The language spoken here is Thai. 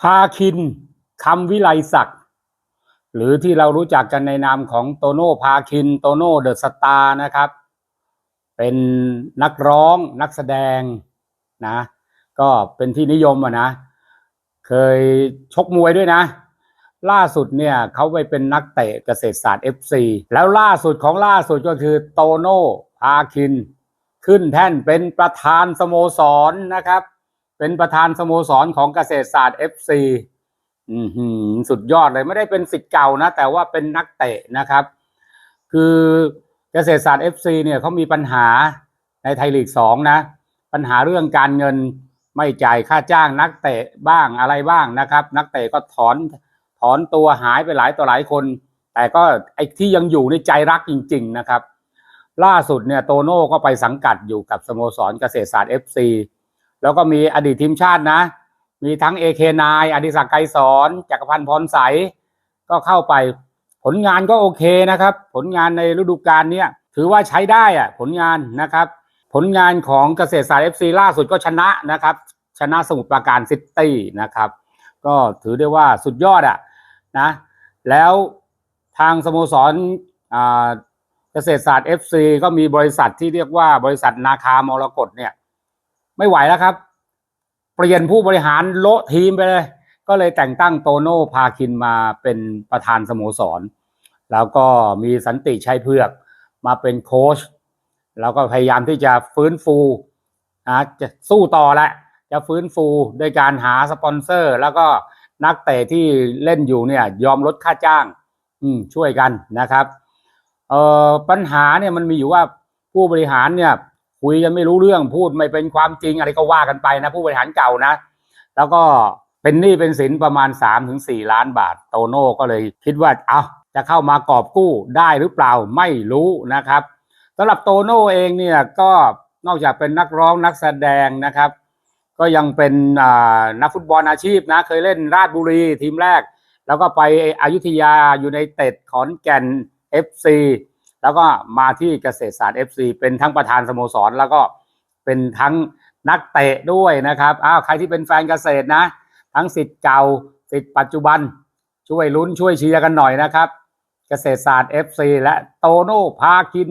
พาคินคำวิไลศักดิ์หรือที่เรารู้จักกันในนามของโตโน่พาคินโตโน่เดอะสตาร์นะครับ เป็นนักร้องนักแสดงนะ ก็เป็นที่นิยมอะนะ เคยชกมวยด้วยนะ ล่าสุดเนี่ยเขาไปเป็นนักเตะเกษตรศาสตร์ FC แล้วล่าสุดของล่าสุดก็คือโตโน่พาคิน ขึ้นแท่นเป็นประธานสโมสรนะครับ เป็นประธานสโมสรของเกษตรศาสตร์ FC อือหือสุดยอดเลยไม่ได้เป็นสิทธิ์เก่านะ แต่ว่าเป็นนักเตะนะครับ คือเกษตรศาสตร์ FC เนี่ยเขามีปัญหาในไทยลีกสองนะ ปัญหาเรื่องการเงินไม่จ่ายค่าจ้างนักเตะบ้างอะไรบ้างนะครับ นักเตะก็ถอนถอนตัวหายไปหลายต่อหลายคน แต่ก็ไอ้ที่ยังอยู่ในใจรักจริง ๆนะครับ ล่าสุดเนี่ยโตโน่ก็ไปสังกัดอยู่กับสโมสรเกษตรศาสตร์ FC แล้วก็มีอดีตทีมชาตินะ มีทั้ง AK9 อดิศักดิ์ไกรสอนจักรพันธ์พรใสก็เข้าไป ผลงานก็โอเคนะครับ ผลงานในฤดูกาลเนี้ยถือว่าใช้ได้อะผลงานนะครับ ผลงานของเกษตรศาสตร์ FC ล่าสุดก็ชนะนะครับ ชนะสมุทรปราการซิตี้นะครับ ก็ถือได้ว่าสุดยอดอะนะแล้วทางสโมสรเกษตรศาสตร์ FC ก็มีบริษัทที่เรียกว่าบริษัทนาคามรกตเนี่ย ไม่ไหวแล้วครับ เปลี่ยนผู้บริหารโละทีมไปเลย ก็เลยแต่งตั้งโตโน่พาคินมาเป็นประธานสโมสร แล้วก็มีสันติชัยเผือกมาเป็นโค้ชแล้วก็พยายามที่จะฟื้นฟูนะจะสู้ต่อแหละจะฟื้นฟูโดยการหาสปอนเซอร์ แล้วก็นักเตะที่เล่นอยู่เนี่ย ยอมลดค่าจ้าง อืมช่วยกันนะครับเอ่อปัญหาเนี่ยมันมีอยู่ว่าผู้บริหารเนี่ย คุยกันไม่รู้เรื่องพูดไม่เป็นความจริงอะไรก็ว่ากันไปนะ ผู้บริหารเก่านะ แล้วก็เป็นหนี้เป็นสินประมาณ3าถึงสล้านบาท โตโน่ก็เลยคิดว่าเอาจะเข้ามากอบกู้ได้หรือเปล่าไม่รู้นะครับสำหรับโตโน่เองเนี่ยก็นอกจากเป็นนักร้องนักแสดงนะครับ ก็ยังเป็นอ่านักฟุตบอลอาชีพนะ เคยเล่นราชบุรีทีมแรก แล้วก็ไปอยุธยาอยู่ในเต็ดขอนแก่น FC แล้วก็มาที่เกษตรศาสตร์ FC เป็นทั้งประธานสโมสร แล้วก็เป็นทั้งนักเตะด้วยนะครับอ้าวใครที่เป็นแฟนเกษตรนะ ทั้งสิทธิ์เก่าสิทธิ์ปัจจุบัน ช่วยลุ้นช่วยเชียร์กันหน่อยนะครับ เกษตรศาสตร์ FC และโตโน่พาคิน